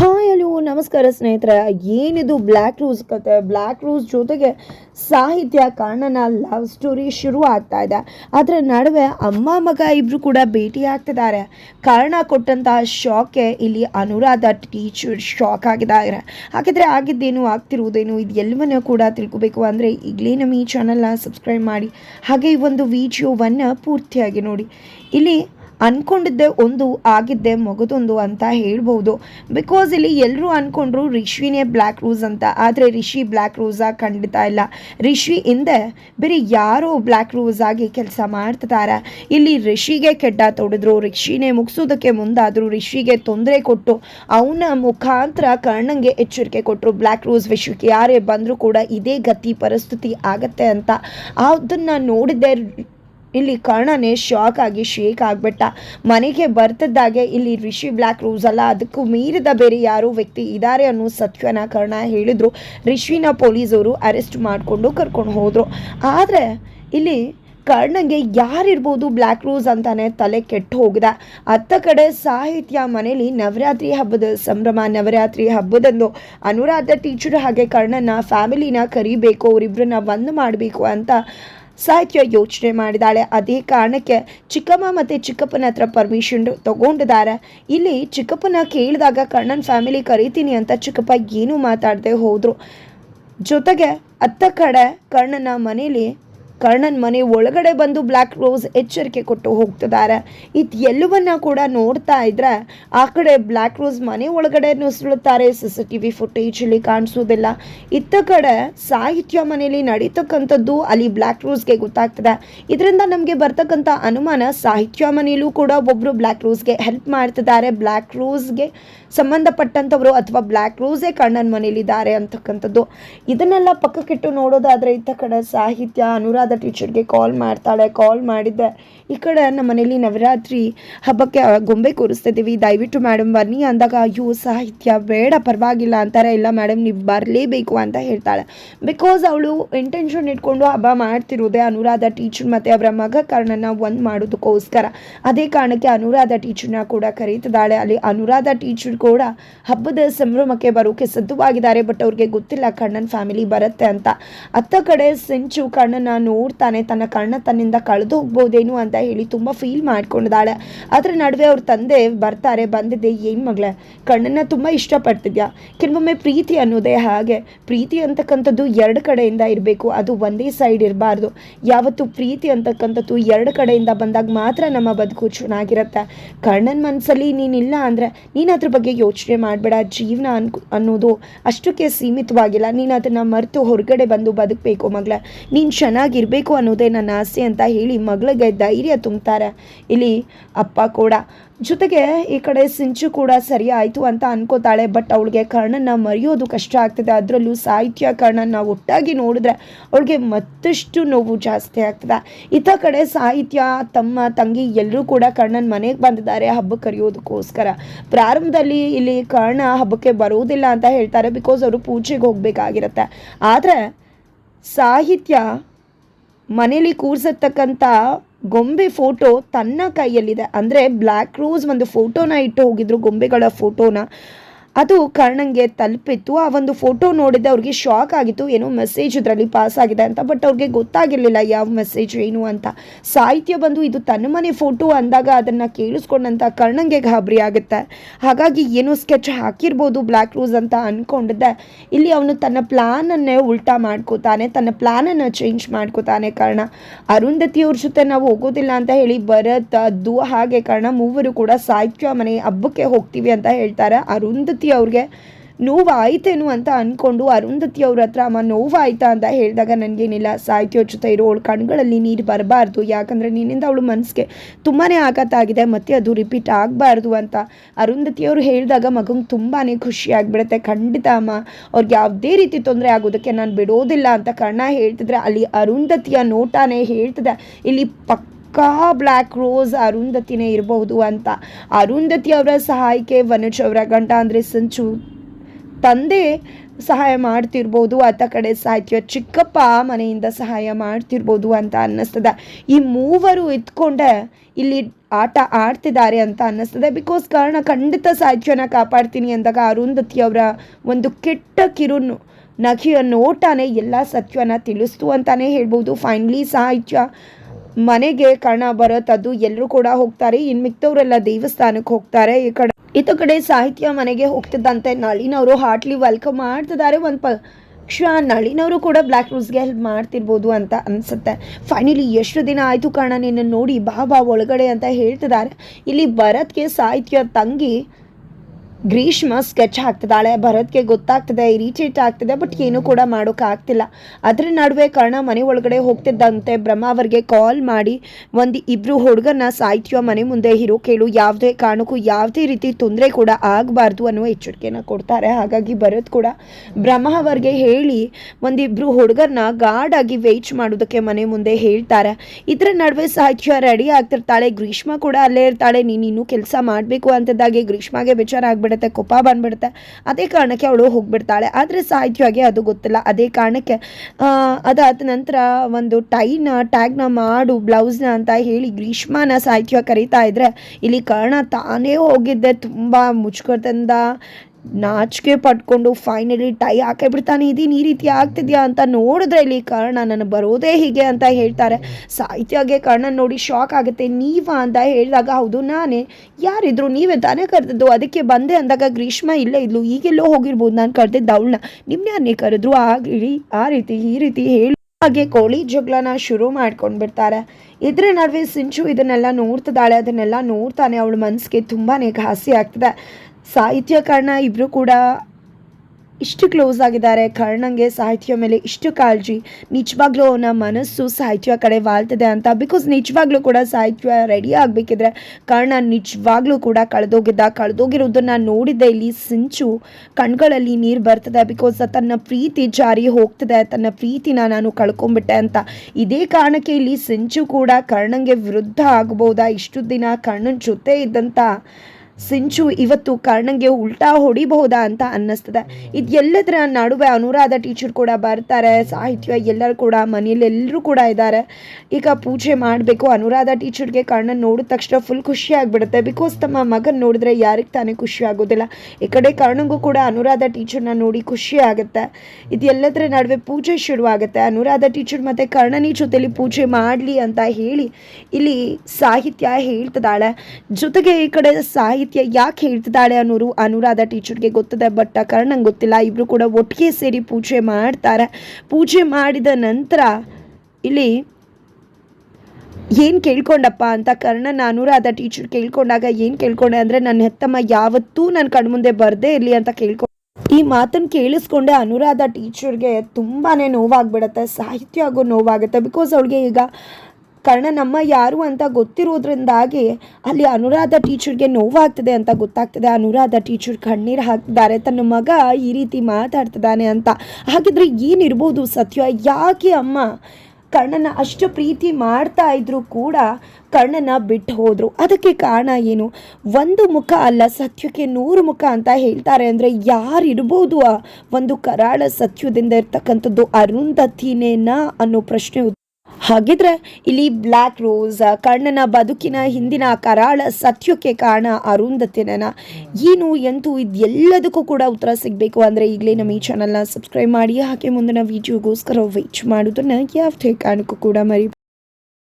Hi hello ನಮಸ್ಕಾರ ಸ್ನೇಹಿತರೆ. ಏನಿದು ಬ್ಲ್ಯಾಕ್ ರೂಸ್ ಕತೆ? ಬ್ಲ್ಯಾಕ್ ರೂಸ್ ಜೊತೆಗೆ ಸಾಹಿತ್ಯ ಕಾರಣನ ಲವ್ ಸ್ಟೋರಿ ಶುರು ಆಗ್ತಾ ಇದೆ. ಅದರ ನಡುವೆ ಅಮ್ಮ, ಮಗ ಇಬ್ಬರು ಕೂಡ ಭೇಟಿ ಆಗ್ತಿದ್ದಾರೆ. ಕಾರಣ ಕೊಟ್ಟಂತಹ ಶಾಕ್ಗೆ ಇಲ್ಲಿ ಅನುರಾಧ ಟೀಚರ್ ಶಾಕ್ ಆಗಿದ್ದಾರೆ. ಹಾಗಿದ್ರೆ ಆಗಿದ್ದೇನು, ಆಗ್ತಿರುವುದೇನು, ಇದು ಎಲ್ಲವನ್ನ ಕೂಡ ತಿಳ್ಕೊಬೇಕು ಅಂದರೆ ಈಗಲೇ ನಮ್ಮ ಈ ಚಾನಲ್ನ ಸಬ್ಸ್ಕ್ರೈಬ್ ಮಾಡಿ. ಹಾಗೆ ಈ ಒಂದು ವಿಡಿಯೋವನ್ನು ಪೂರ್ತಿಯಾಗಿ ನೋಡಿ. ಇಲ್ಲಿ ಅನ್ಕೊಂಡಿದ್ದೆ, ಒಂದು ಆಗಿದ್ದೆ, ಮಗದೊಂದು ಅಂತ ಹೇಳ್ಬೋದು. ಬಿಕಾಸ್ ಇಲ್ಲಿ ಎಲ್ಲರೂ ಅನ್ಕೊಂಡ್ರು ರಿಷಿನೇ ಬ್ಲ್ಯಾಕ್ ರೋಸ್ ಅಂತ. ಆದರೆ ರಿಷಿ ಬ್ಲ್ಯಾಕ್ ರೋಸಾ ಖಂಡಿತ ಇಲ್ಲ. ರಿಷಿ ಹಿಂದೆ ಬೇರೆ ಯಾರೋ ಬ್ಲ್ಯಾಕ್ ರೋಸ್ ಆಗಿ ಕೆಲಸ ಮಾಡ್ತಿದ್ದಾರೆ ಇಲ್ಲಿ ರಿಷಿಗೆ ಕೆಡ್ಡ ತೊಡಿದ್ರು, ರಿಷಿನೇ ಮುಗಿಸೋದಕ್ಕೆ ಮುಂದಾದ್ರು, ರಿಷಿಗೆ ತೊಂದರೆ ಕೊಟ್ಟು, ಅವನ ಮುಖಾಂತರ ಕರ್ಣಂಗೆ ಎಚ್ಚರಿಕೆ ಕೊಟ್ಟರು ಬ್ಲ್ಯಾಕ್ ರೋಸ್ ವಿಶ್ವಕ್ಕೆ ಯಾರೇ ಬಂದರೂ ಕೂಡ ಇದೇ ಗತಿ ಪರಿಸ್ಥಿತಿ ಆಗತ್ತೆ ಅಂತ. ಅದನ್ನು ನೋಡಿದ್ದೆ ಇಲ್ಲಿ ಕರ್ಣನೇ ಶಾಕ್ ಆಗಿ ಶೇಕ್ ಆಗಿಬಿಟ್ಟ. ಮನೆಗೆ ಬರ್ತಿದ್ದಾಗೆ ಇಲ್ಲಿ ರಿಷಿ ಬ್ಲ್ಯಾಕ್ ರೋಸ್ ಅಲ್ಲ. ಅದಕ್ಕೂ ಮೀರಿದ ಬೇರೆ ಯಾರೋ ವ್ಯಕ್ತಿ ಇದ್ದಾರೆ ಅನ್ನೋ ಸತ್ಯನ ಕರ್ಣ ಹೇಳಿದ್ರು. ರಿಷಿನ ಪೊಲೀಸರು ಅರೆಸ್ಟ್ ಮಾಡಿಕೊಂಡು ಕರ್ಕೊಂಡು ಹೋದರು. ಆದರೆ ಇಲ್ಲಿ ಕರ್ಣಂಗೆ ಯಾರಿರ್ಬೋದು ಬ್ಲ್ಯಾಕ್ ರೋಸ್ ಅಂತಾನೆ ತಲೆ ಕೆಟ್ಟು ಹೋಗಿದೆ. ಅತ್ತ ಕಡೆ ಸಾಹಿತ್ಯ ಮನೇಲಿ ನವರಾತ್ರಿ ಹಬ್ಬದ ಸಂಭ್ರಮ, ನವರಾತ್ರಿ ಹಬ್ಬದಂದು ಅನುರಾಧ ಟೀಚರ್ ಹಾಗೆ ಕರ್ಣನ ಫ್ಯಾಮಿಲಿನ ಕರಿಬೇಕು ಅವರಿಬ್ಬರನ್ನ ಒಂದು ಮಾಡಬೇಕು ಅಂತ ಸಾಹಿತ್ಯ ಯೋಚನೆ ಮಾಡಿದಾಳೆ. ಅದೇ ಕಾರಣಕ್ಕೆ ಚಿಕ್ಕಮ್ಮ ಮತ್ತು ಚಿಕ್ಕಪ್ಪನ ಹತ್ರ ಪರ್ಮಿಷನ್ ತಗೊಂಡಿದ್ದಾರೆ. ಇಲ್ಲಿ ಚಿಕ್ಕಪ್ಪನ ಕೇಳಿದಾಗ, ಕಣ್ಣನ ಫ್ಯಾಮಿಲಿ ಕರಿತೀನಿ ಅಂತ ಚಿಕ್ಕಪ್ಪ ಏನೂ ಮಾತಾಡದೆ ಹೋದರು. ಜೊತೆಗೆ ಅತ್ತ ಕಡೆ ಕಣ್ಣನ ಮನೇಲಿ ಕರ್ಣನ್ ಮನೆ ಒಳಗಡೆ ಬಂದು ಬ್ಲ್ಯಾಕ್ ರೋಸ್ ಎಚ್ಚರಿಕೆ ಕೊಟ್ಟು ಹೋಗ್ತಿದ್ದಾರೆ. ಇದು ಎಲ್ಲವನ್ನ ಕೂಡ ನೋಡ್ತಾ ಇದ್ರೆ ಆ ಕಡೆ ಬ್ಲ್ಯಾಕ್ ರೋಸ್ ಮನೆ ಒಳಗಡೆ ನುಸುಳುತ್ತಾರೆ. ಸಿ ಸಿ ಟಿ ವಿ ಫುಟೇಜಲ್ಲಿ ಕಾಣಿಸೋದಿಲ್ಲ ಇತ್ತ ಕಡೆ ಸಾಹಿತ್ಯ ಮನೆಯಲ್ಲಿ ನಡೀತಕ್ಕಂಥದ್ದು ಅಲ್ಲಿ ಬ್ಲ್ಯಾಕ್ ರೋಸ್ಗೆ ಗೊತ್ತಾಗ್ತದೆ. ಇದರಿಂದ ನಮಗೆ ಬರ್ತಕ್ಕಂಥ ಅನುಮಾನ ಸಾಹಿತ್ಯ ಮನೆಯಲ್ಲೂ ಕೂಡ ಒಬ್ಬರು ಬ್ಲ್ಯಾಕ್ ರೋಸ್ಗೆ ಹೆಲ್ಪ್ ಮಾಡ್ತಿದ್ದಾರೆ. ಬ್ಲ್ಯಾಕ್ ರೋಸ್ಗೆ ಸಂಬಂಧಪಟ್ಟಂಥವರು ಅಥವಾ ಬ್ಲ್ಯಾಕ್ ರೋಸೇ ಕಣ್ಣನ ಮನೇಲಿದ್ದಾರೆ ಅಂತಕ್ಕಂಥದ್ದು. ಇದನ್ನೆಲ್ಲ ಪಕ್ಕಕ್ಕಿಟ್ಟು ನೋಡೋದಾದರೆ ಇತ್ತ ಕಡೆ ಸಾಹಿತ್ಯ, ಅನುರಾಧ ಟೀಚರ್ಗೆ ಕಾಲ್ ಮಾಡ್ತಾಳೆ ಕಾಲ್ ಮಾಡಿದ್ದೆ. ಈ ಕಡೆ ನಮ್ಮ ಮನೇಲಿ ನವರಾತ್ರಿ ಹಬ್ಬಕ್ಕೆ ಗೊಂಬೆ ಕೂರಿಸ್ತಿದ್ದೀವಿ. ದಯವಿಟ್ಟು ಮೇಡಮ್ ಬನ್ನಿ ಅಂದಾಗ, ಅಯ್ಯೋ, ಸಾಹಿತ್ಯ ಬೇಡ, ಪರವಾಗಿಲ್ಲ ಅಂತಾರೆ. ಇಲ್ಲ ಮೇಡಮ್ ನೀವು ಬರಲೇಬೇಕು ಅಂತ ಹೇಳ್ತಾಳೆ. ಬಿಕಾಸ್ ಅವಳು ಇಂಟೆನ್ಷನ್ ಇಟ್ಕೊಂಡು ಹಬ್ಬ ಮಾಡ್ತಿರೋದೇ ಅನುರಾಧ ಟೀಚರ್ ಮತ್ತು ಅವರ ಮಗ ಕಾರಣನ ಒಂದು ಮಾಡೋದಕ್ಕೋಸ್ಕರ. ಅದೇ ಕಾರಣಕ್ಕೆ ಅನುರಾಧ ಟೀಚರ್ನ ಕೂಡ ಕರೀತಿದ್ದಾಳೆ. ಅಲ್ಲಿ ಅನುರಾಧ ಟೀಚರ್ ಕೂಡ ಹಬ್ಬದ ಸಂಭ್ರಮಕ್ಕೆ ಬರೋಕೆ ಸಿದ್ಧವಾಗಿದ್ದಾರೆ. ಬಟ್ ಅವ್ರಿಗೆ ಗೊತ್ತಿಲ್ಲ ಕಣ್ಣನ್ ಫ್ಯಾಮಿಲಿ ಬರುತ್ತೆ ಅಂತ. ಅತ್ತ ಕಡೆ ಸಿಂಚು ಕಣ್ಣನ ನೋಡ್ತಾನೆ, ತನ್ನ ಕಣ್ಣ ತನ್ನಿಂದ ಕಳೆದು ಹೋಗ್ಬೋದೇನು ಅಂತ ಹೇಳಿ ತುಂಬ ಫೀಲ್ ಮಾಡ್ಕೊಂಡಿದ್ದಾಳೆ. ಅದ್ರ ನಡುವೆ ಅವ್ರ ತಂದೆ ಬರ್ತಾರೆ, ಬಂದಿದ್ದೆ, ಏನು ಮಗಳೇ, ಕಣ್ಣನ್ನ ತುಂಬ ಇಷ್ಟಪಡ್ತಿದ್ಯಾ? ಕೆಲವೊಮ್ಮೆ ಪ್ರೀತಿ ಅನ್ನೋದೇ ಹಾಗೆ. ಪ್ರೀತಿ ಅಂತಕ್ಕಂಥದ್ದು ಎರಡು ಕಡೆಯಿಂದ ಇರಬೇಕು, ಅದು ಒಂದೇ ಸೈಡ್ ಇರಬಾರ್ದು. ಯಾವತ್ತು ಪ್ರೀತಿ ಅಂತಕ್ಕಂಥದ್ದು ಎರಡು ಕಡೆಯಿಂದ ಬಂದಾಗ ಮಾತ್ರ ನಮ್ಮ ಬದುಕು ಚೆನ್ನಾಗಿರುತ್ತೆ. ಕಣ್ಣನ ಮನಸ್ಸಲ್ಲಿ ನೀನಿಲ್ಲ ಅಂದರೆ ನೀನು ಅದ್ರ ಬಗ್ಗೆ ಯೋಚನೆ ಮಾಡಬೇಡ. ಜೀವನ ಅನ್ಕು, ಅನ್ನೋದು ಅಷ್ಟಕ್ಕೆ ಸೀಮಿತವಾಗಿಲ್ಲ. ನೀನು ಅದನ್ನು ಮರೆತು ಹೊರಗಡೆ ಬಂದು ಬದುಕಬೇಕು ಮಗಳ. ನೀನು ಚೆನ್ನಾಗಿರಬೇಕು. ಅನ್ನೋದೇ ನನ್ನ ಆಸೆ ಅಂತ ಹೇಳಿ ಮಗಳಿಗೆ ಧೈರ್ಯ ತುಂಬ್ತಾರೆ. ಇಲ್ಲಿ ಅಪ್ಪ ಕೂಡ. ಜೊತೆಗೆ ಈ ಕಡೆ ಸಿಂಚು ಕೂಡ ಸರಿ ಆಯಿತು ಅಂತ ಅನ್ಕೋತಾಳೆ ಬಟ್ ಅವಳಿಗೆ ಕರ್ಣನ ಮರೆಯೋದು ಕಷ್ಟ ಆಗ್ತದೆ. ಅದರಲ್ಲೂ ಸಾಹಿತ್ಯ ಕರ್ಣನ ಒಟ್ಟಾಗಿ ನೋಡಿದ್ರೆ ಅವಳಿಗೆ ಮತ್ತಷ್ಟು ನೋವು ಜಾಸ್ತಿ ಆಗ್ತದೆ. ಇತ್ತ ಕಡೆ ಸಾಹಿತ್ಯ, ತಮ್ಮ ತಂಗಿ ಎಲ್ಲರೂ ಕೂಡ ಕರ್ಣನ ಮನೆಗೆ ಬಂದಿದ್ದಾರೆ ಹಬ್ಬ ಕರೆಯೋದಕ್ಕೋಸ್ಕರ. ಪ್ರಾರಂಭದಲ್ಲಿ ಇಲ್ಲಿ ಕರ್ಣ ಹಬ್ಬಕ್ಕೆ ಬರೋದಿಲ್ಲ ಅಂತ ಹೇಳ್ತಾರೆ ಬಿಕಾಸ್ ಅವರು ಪೂಜೆಗೆ ಹೋಗಬೇಕಾಗಿರುತ್ತೆ. ಆದರೆ ಸಾಹಿತ್ಯ ಮನೇಲಿ ಕೂರಿಸತಕ್ಕಂಥ ಗೊಂಬೆ ಫೋಟೋ ತನ್ನ ಕೈಯಲ್ಲಿದೆ. ಅಂದರೆ ಬ್ಲ್ಯಾಕ್ ರೋಸ್ ಒಂದು ಫೋಟೋನ ಇಟ್ಟು ಹೋಗಿದ್ರು, ಗೊಂಬೆಗಳ ಫೋಟೋನ. ಅದು ಕರ್ಣಂಗೆ ತಲುಪಿತ್ತು. ಆ ಒಂದು ಫೋಟೋ ನೋಡಿದ ಅವ್ರಿಗೆ ಶಾಕ್ ಆಗಿತ್ತು. ಏನೋ ಮೆಸೇಜ್ ಇದರಲ್ಲಿ ಪಾಸ್ ಆಗಿದೆ ಅಂತ ಬಟ್ ಅವ್ರಿಗೆ ಗೊತ್ತಾಗಿರಲಿಲ್ಲ, ಯಾವ ಮೆಸೇಜ್ ಏನು ಅಂತ. ಸಾಹಿತ್ಯ ಬಂದು ಇದು ತನ್ನ ಮನೆ ಫೋಟೋ ಅಂದಾಗ ಅದನ್ನು ಕೇಳಿಸ್ಕೊಂಡಂತ ಕರ್ಣಂಗೆ ಗಾಬರಿ ಆಗುತ್ತೆ. ಹಾಗಾಗಿ ಏನೋ ಸ್ಕೆಚ್ ಹಾಕಿರ್ಬೋದು ಬ್ಲ್ಯಾಕ್ ರೋಸ್ ಅಂತ ಅಂದ್ಕೊಂಡಿದ್ದೆ ಇಲ್ಲಿ ಅವನು ತನ್ನ ಪ್ಲ್ಯಾನನ್ನೇ ಉಲ್ಟಾ ಮಾಡ್ಕೋತಾನೆ, ತನ್ನ ಪ್ಲ್ಯಾನನ್ನು ಚೇಂಜ್ ಮಾಡ್ಕೋತಾನೆ ಕರ್ಣ. ಅರುಂಧತಿ ಅವ್ರ ಜೊತೆ ನಾವು ಹೋಗೋದಿಲ್ಲ ಅಂತ ಹೇಳಿ ಭರತ್ ಅದು ಹಾಗೆ ಕರ್ಣ ಮೂವರು ಕೂಡ ಸಾಹಿತ್ಯ ಮನೆ ಹಬ್ಬಕ್ಕೆ ಹೋಗ್ತೀವಿ ಅಂತ ಹೇಳ್ತಾರೆ. ಅರುಂಧತಿ ಅವ್ರಿಗೆ, ನೋವಾಯ್ತೇನು ಅಂತ ಅಂದ್ಕೊಂಡು ಅರುಂಧತಿ ಅವ್ರ ಹತ್ರ ಅಮ್ಮ ನೋವಾಯ್ತಾ ಅಂತ ಹೇಳಿದಾಗ ನನಗೇನಿಲ್ಲ ಸಾಹಿತ್ಯ ಜೊತೆ ಇರೋ ಅವಳು ಕಣ್ಗಳಲ್ಲಿ ನೀರು ಬರಬಾರ್ದು. ಯಾಕಂದರೆ ನಿನ್ನಿಂದ ಅವಳು ಮನಸ್ಸಿಗೆ ತುಂಬಾ ಆಘಾತ ಮತ್ತೆ ಅದು ರಿಪೀಟ್ ಆಗಬಾರ್ದು ಅಂತ. ಅರುಂಧತಿ ಅವರು ಹೇಳಿದಾಗ ಮಗಂಗೆ ತುಂಬಾ ಖುಷಿ ಆಗಿಬಿಡುತ್ತೆ. ಖಂಡಿತ ಅಮ್ಮ, ಅವ್ರಿಗೆ ಯಾವುದೇ ರೀತಿ ತೊಂದರೆ ಆಗೋದಕ್ಕೆ ನಾನು ಬಿಡೋದಿಲ್ಲ ಅಂತ ಕರ್ಣ ಹೇಳ್ತಿದ್ರೆ, ಅಲ್ಲಿ ಅರುಂಧತಿಯ ನೋಟಾನೇ ಹೇಳ್ತಿದೆ. ಇಲ್ಲಿ ಪಕ್ಕ ಪಕ್ಕಾ ಬ್ಲ್ಯಾಕ್ ರೋಸ್, ಅರುಂಧತಿನೇ ಇರಬಹುದು ಅಂತ. ಅರುಂಧತಿ ಅವರ ಸಹಾಯಕ್ಕೆ ವನುಜ್ ಅವರ ಗಂಡ ಅಂದರೆ ಸಂಚು ತಂದೆ ಸಹಾಯ ಮಾಡ್ತಿರ್ಬೋದು, ಆತ ಕಡೆ ಸಾಹಿತ್ಯ ಚಿಕ್ಕಪ್ಪ ಮನೆಯಿಂದ ಸಹಾಯ ಮಾಡ್ತಿರ್ಬೋದು ಅಂತ ಅನ್ನಿಸ್ತದ. ಈ ಮೂವರು ಇದ್ಕೊಂಡೆ ಇಲ್ಲಿ ಆಟ ಆಡ್ತಿದ್ದಾರೆ ಅಂತ ಅನ್ನಿಸ್ತದೆ. ಬಿಕಾಸ್ ಕಾರಣ ಖಂಡಿತ ಸಾಹಿತ್ಯನ ಕಾಪಾಡ್ತೀನಿ ಅಂದಾಗ ಅರುಂಧತಿ ಅವರ ಒಂದು ಕೆಟ್ಟ ಕಿರುನು ನಖಿಯ ನೋಟನೇ ಎಲ್ಲ ಸತ್ಯನ ತಿಳಿಸ್ತು ಅಂತಲೇ ಹೇಳ್ಬೋದು. ಫೈನ್ಲಿ ಸಾಹಿತ್ಯ ಮನೆಗೆ ಕಣ ಅದು ಎಲ್ಲರೂ ಕೂಡ ಹೋಗ್ತಾರೆ. ಇನ್ ಮಿಕ್ತವರೆಲ್ಲ ದೇವಸ್ಥಾನಕ್ಕೆ ಹೋಗ್ತಾರೆ. ಈ ಕಡೆ ಇತ ಕಡೆ ಸಾಹಿತ್ಯ ಮನೆಗೆ ಹೋಗ್ತಿದ್ದಂತೆ ನಳಿನವರು ಹಾರ್ಟ್ಲಿ ವೆಲ್ಕಮ್ ಮಾಡ್ತಿದ್ದಾರೆ. ಒಂದು ಪಕ್ಷ ನಳಿನವರು ಕೂಡ ಬ್ಲ್ಯಾಕ್ ರೂಸ್ಗೆ ಹೆಲ್ಪ್ ಮಾಡ್ತಿರ್ಬೋದು ಅಂತ ಅನ್ಸುತ್ತೆ. ಫೈನಲಿ ಎಷ್ಟು ದಿನ ಆಯಿತು ಕಣ ನಿನ್ನ ನೋಡಿ, ಬಾ ಬಾ ಒಳಗಡೆ ಅಂತ ಹೇಳ್ತಿದ್ದಾರೆ. ಇಲ್ಲಿ ಭರತ್ಗೆ ಸಾಹಿತ್ಯ ತಂಗಿ ಗ್ರೀಷ್ಮ ಸ್ಕೆಚ್ ಹಾಕ್ತಿದ್ದಾಳೆ, ಭರತ್ಗೆ ಗೊತ್ತಾಗ್ತದೆ, ಇರಿಟೇಟ್ ಆಗ್ತಿದೆ, ಬಟ್ ಏನೂ ಕೂಡ ಮಾಡೋಕ್ಕಾಗ್ತಿಲ್ಲ ಅದ್ರ ನಡುವೆ ಕರ್ಣ ಮನೆ ಒಳಗಡೆ ಹೋಗ್ತಿದ್ದಂತೆ ಬ್ರಹ್ಮ ಅವರಿಗೆ ಕಾಲ್ ಮಾಡಿ, ಒಂದು ಇಬ್ರು ಹುಡುಗನ ಸಾಹಿತ್ಯ ಮನೆ ಮುಂದೆ ಇರೋ, ಕೇಳು, ಯಾವುದೇ ಕಾರಣಕ್ಕೂ ಯಾವುದೇ ರೀತಿ ತೊಂದರೆ ಕೂಡ ಆಗಬಾರ್ದು ಅನ್ನೋ ಎಚ್ಚರಿಕೆನ ಕೊಡ್ತಾರೆ. ಹಾಗಾಗಿ ಭರತ್ ಕೂಡ ಬ್ರಹ್ಮ ಅವರಿಗೆ ಹೇಳಿ ಒಂದಿಬ್ರು ಹುಡುಗರನ್ನ ಗಾರ್ಡ್ ಆಗಿ ವೆಯ್ಟ್ ಮಾಡೋದಕ್ಕೆ ಮನೆ ಮುಂದೆ ಹೇಳ್ತಾರೆ. ಇದರ ನಡುವೆ ಸಾಹಿತ್ಯ ರೆಡಿ ಆಗ್ತಿರ್ತಾಳೆ, ಗ್ರೀಷ್ಮ ಕೂಡ ಅಲ್ಲೇ ಇರ್ತಾಳೆ, ನೀನು ಇನ್ನೂ ಕೆಲಸ ಮಾಡಬೇಕು ಅಂತದಾಗೆ ಗ್ರೀಷ್ಮಗೆ ವಿಚಾರ ಆಗ್ಬಿಡುತ್ತೆ ಕೋಪ ಬಂದ್ಬಿಡುತ್ತೆ. ಅದೇ ಕಾರಣಕ್ಕೆ ಅವಳು ಹೋಗ್ಬಿಡ್ತಾಳೆ. ಆದರೆ ಸಾಹಿತ್ಯವಾಗಿ ಅದು ಗೊತ್ತಿಲ್ಲ. ಅದೇ ಕಾರಣಕ್ಕೆ ಅದಾದ ನಂತರ ಒಂದು ಟೈನ ಟ್ಯಾಗ್ನ ಮಾಡು, ಬ್ಲೌಸ್ನ ಅಂತ ಹೇಳಿ ಗ್ರೀಷ್ಮನ ಸಾಹಿತ್ಯ ಕರೀತಾ ಇದ್ರೆ ಇಲ್ಲಿ ಕರ್ಣ ತಾನೇ ಹೋಗಿದ್ದೆ. ತುಂಬ ಮುಚ್ಕೊತಂದ ನಾಚಿಕೆ ಪಟ್ಕೊಂಡು ಫೈನಲಿ ಟೈ ಹಾಕೇ ಬಿಡ್ತಾನೆ ಇದೀನಿ ಈ ರೀತಿ ಆಗ್ತಿದ್ಯಾ ಅಂತ ನೋಡಿದ್ರೆ ಇಲ್ಲಿ ಕರ್ಣ ನಾನು ಬರೋದೇ ಹೀಗೆ ಅಂತ ಹೇಳ್ತಾರೆ. ಸಾಹಿತ್ಯಗೆ ಕರ್ಣ ನೋಡಿ ಶಾಕ್ ಆಗುತ್ತೆ. ನೀವಾ ಅಂತ ಹೇಳಿದಾಗ, ಹೌದು, ನಾನೇ. ಯಾರಿದ್ರು ನೀವೇ ತಾನೇ ಕರೆದಿದ್ದು. ಅದಕ್ಕೆ ಬಂದೆ ಅಂದಾಗ ಗ್ರೀಷ್ಮ ಇಲ್ಲೇ ಇದ್ಲು. ಈಗೆಲ್ಲೋ ಹೋಗಿರ್ಬೋದು. ನಾನು ಕರೆದಿದ್ದ ಅವಳನ್ನ. ನಿಮ್ಯಾರನ್ನೇ ಕರೆದ್ರು ಆ ಆ ರೀತಿ, ಈ ರೀತಿ ಹೇಳಿ ಹಾಗೆ ಕೋಳಿ ಜಗಳನ ಶುರು ಮಾಡ್ಕೊಂಡು ಬಿಡ್ತಾರೆ. ಇದ್ರ ನಡುವೆ ಸಿಂಚು ಇದನ್ನೆಲ್ಲ ನೋಡ್ತಿದ್ದಾಳೆ. ಅದನ್ನೆಲ್ಲ ನೋಡ್ತಾನೆ. ಅವಳ ಮನಸ್ಸಿಗೆ ತುಂಬಾ ಘಾಸಿ ಆಗ್ತದೆ. ಸಾಹಿತ್ಯ ಕಾರಣ ಇಬ್ಬರು ಕೂಡ ಇಷ್ಟು ಕ್ಲೋಸ್ ಆಗಿದ್ದಾರೆ. ಕರ್ಣಂಗೆ ಸಾಹಿತ್ಯ ಮೇಲೆ ಇಷ್ಟು ಕಾಳಜಿ. ನಿಜವಾಗ್ಲೂ ಅವನ ಮನಸ್ಸು ಸಾಹಿತ್ಯ ಕಡೆ ವಾಲ್ತಿದೆ ಅಂತ. ಬಿಕಾಸ್ ನಿಜವಾಗ್ಲೂ ಕೂಡ ಸಾಹಿತ್ಯ ರೆಡಿ ಆಗಬೇಕಿದ್ರೆ ಕರ್ಣ ನಿಜವಾಗ್ಲೂ ಕೂಡ ಕಳೆದೋಗಿದ್ದ. ಕಳೆದೋಗಿರೋದನ್ನು ನೋಡಿದ್ದೆ. ಇಲ್ಲಿ ಸಿಂಚು ಕಣ್ಗಳಲ್ಲಿ ನೀರು ಬರ್ತದೆ. ಬಿಕಾಸ್ ತನ್ನ ಪ್ರೀತಿ ಜಾರಿ ಹೋಗ್ತದೆ. ತನ್ನ ಪ್ರೀತಿನ ನಾನು ಕಳ್ಕೊಂಬಿಟ್ಟೆ ಅಂತ. ಇದೇ ಕಾರಣಕ್ಕೆ ಇಲ್ಲಿ ಸಿಂಚು ಕೂಡ ಕರ್ಣಂಗೆ ವಿರುದ್ಧ ಆಗಬಹುದಾ ಇಷ್ಟು ದಿನ ಕರ್ಣನ ಜೊತೆ ಇದ್ದಂಥ ಸಿಂಚು ಇವತ್ತು ಕರ್ಣಂಗೆ ಉಲ್ಟಾ ಹೊಡಿಬಹುದಾ ಅಂತ ಅನ್ನಿಸ್ತದೆ. ಇದೆಲ್ಲದರ ನಡುವೆ ಅನುರಾಧ ಟೀಚರ್ ಕೂಡ ಬರ್ತಾರೆ, ಸಾಹಿತ್ಯ ಎಲ್ಲರೂ ಕೂಡ ಮನೇಲಿ ಎಲ್ಲರೂ ಕೂಡ ಇದ್ದಾರೆ. ಈಗ ಪೂಜೆ ಮಾಡಬೇಕು, ಅನುರಾಧ ಟೀಚರ್ಗೆ ಕರ್ಣನ್ ನೋಡಿದ ತಕ್ಷಣ ಫುಲ್ ಖುಷಿ ಆಗಿಬಿಡುತ್ತೆ. ಬಿಕಾಸ್ ತಮ್ಮ ಮಗನ ನೋಡಿದ್ರೆ ಯಾರಿಗೆ ತಾನೇ ಖುಷಿ ಆಗೋದಿಲ್ಲ. ಈ ಕಡೆ ಕರ್ಣಂಗೂ ಕೂಡ ಅನುರಾಧ ಟೀಚರ್ನ ನೋಡಿ ಖುಷಿ ಆಗುತ್ತೆ. ಇದೆಲ್ಲದರ ನಡುವೆ ಪೂಜೆ ಶುರುವಾಗುತ್ತೆ. ಅನುರಾಧ ಟೀಚರ್ ಮತ್ತು ಕರ್ಣನಿ ಜೊತೆಲಿ ಪೂಜೆ ಮಾಡಲಿ ಅಂತ ಹೇಳಿ ಇಲ್ಲಿ ಸಾಹಿತ್ಯ ಹೇಳ್ತದಾಳೆ. ಜೊತೆಗೆ ಈ ಕಡೆ ಸಾಹಿತ್ಯ ಯಾಕೆ ಹೇಳ್ತಿದ್ದಾಳೆ ಅನ್ನೋರು ಅನುರಾಧ ಟೀಚರ್ಗೆ ಗೊತ್ತದೆ, ಬಟ್ ಕರ್ಣಂಗೆ ಗೊತ್ತಿಲ್ಲ. ಇಬ್ಬರು ಕೂಡ ಒಟ್ಟಿಗೆ ಸೇರಿ ಪೂಜೆ ಮಾಡ್ತಾರೆ. ಪೂಜೆ ಮಾಡಿದ ನಂತರ ಇಲ್ಲಿ ಏನು ಕೇಳ್ಕೊಂಡಪ್ಪ ಅಂತ ಕರ್ಣನ ಅನುರಾಧ ಟೀಚರ್ ಕೇಳ್ಕೊಂಡಾಗ ಏನು ಕೇಳ್ಕೊಂಡೆ ಅಂದರೆ, ನನ್ನ ಹೆತ್ತಮ್ಮ ಯಾವತ್ತೂ ನನ್ನ ಕಣ್ಮುಂದೆ ಬರದೇ ಇರಲಿ ಅಂತ ಕೇಳ್ಕೊಂಡು ಈ ಮಾತನ್ನು ಕೇಳಿಸ್ಕೊಂಡೆ ಅನುರಾಧ ಟೀಚರ್ಗೆ. ತುಂಬಾ ನೋವಾಗ್ಬಿಡತ್ತೆ, ಸಾಹಿತ್ಯ ಆಗೋ ನೋವಾಗುತ್ತೆ. ಬಿಕಾಸ್ ಅವಳಿಗೆ ಈಗ ಕರ್ಣ ನಮ್ಮ ಯಾರು ಅಂತ ಗೊತ್ತಿರೋದ್ರಿಂದಾಗಿ ಅಲ್ಲಿ ಅನುರಾಧ ಟೀಚರ್ಗೆ ನೋವಾಗ್ತದೆ ಅಂತ ಗೊತ್ತಾಗ್ತದೆ. ಅನುರಾಧ ಟೀಚರ್ ಕಣ್ಣೀರು ಹಾಕ್ತಿದ್ದಾರೆ. ತನ್ನ ಮಗ ಈ ರೀತಿ ಮಾತಾಡ್ತಿದ್ದಾನೆ ಅಂತ. ಹಾಗಿದ್ರೆ ಏನಿರ್ಬೋದು ಸತ್ಯ? ಯಾಕೆ ಅಮ್ಮ? ಕರ್ಣನ ಅಷ್ಟು ಪ್ರೀತಿ ಮಾಡ್ತಾ ಇದ್ರು ಕೂಡ ಕರ್ಣನ ಬಿಟ್ಟು ಹೋದರು. ಅದಕ್ಕೆ ಕಾರಣ ಏನು? ಒಂದು ಮುಖ ಅಲ್ಲ, ಸತ್ಯಕ್ಕೆ ನೂರು ಮುಖ ಅಂತ ಹೇಳ್ತಾರೆ ಅಂದರೆ ಯಾರಿರ್ಬೋದು ಆ ಒಂದು ಕರಾಳ ಸತ್ಯದಿಂದ ಇರ್ತಕ್ಕಂಥದ್ದು ಅರುಂಧತಿನೇನಾ ಅನ್ನೋ ಪ್ರಶ್ನೆ ಹಾಗಿದ್ರೆ ಇಲ್ಲಿ ಬ್ಲ್ಯಾಕ್ ರೋಸ್ ಕಣ್ಣನ ಬದುಕಿನ ಹಿಂದಿನ ಕರಾಳ ಸತ್ಯಕ್ಕೆ ಕಾರಣ ಅರುಂಧತಿನ ಏನು, ಎಂತೂ ಇದೆಲ್ಲದಕ್ಕೂ ಕೂಡ ಉತ್ತರ ಸಿಗಬೇಕು ಅಂದರೆ ಈಗಲೇ ನಮ್ಮ ಈ ಚಾನಲ್ನ ಸಬ್ಸ್ಕ್ರೈಬ್ ಮಾಡಿ, ಹಾಗೆ ಮುಂದಿನ ವೀಡಿಯೋಗೋಸ್ಕರ ವೆಯ್ಟ್ ಮಾಡೋದನ್ನು ಯಾವುದೇ ಕಾರಣಕ್ಕೂ ಕೂಡ ಮರಿ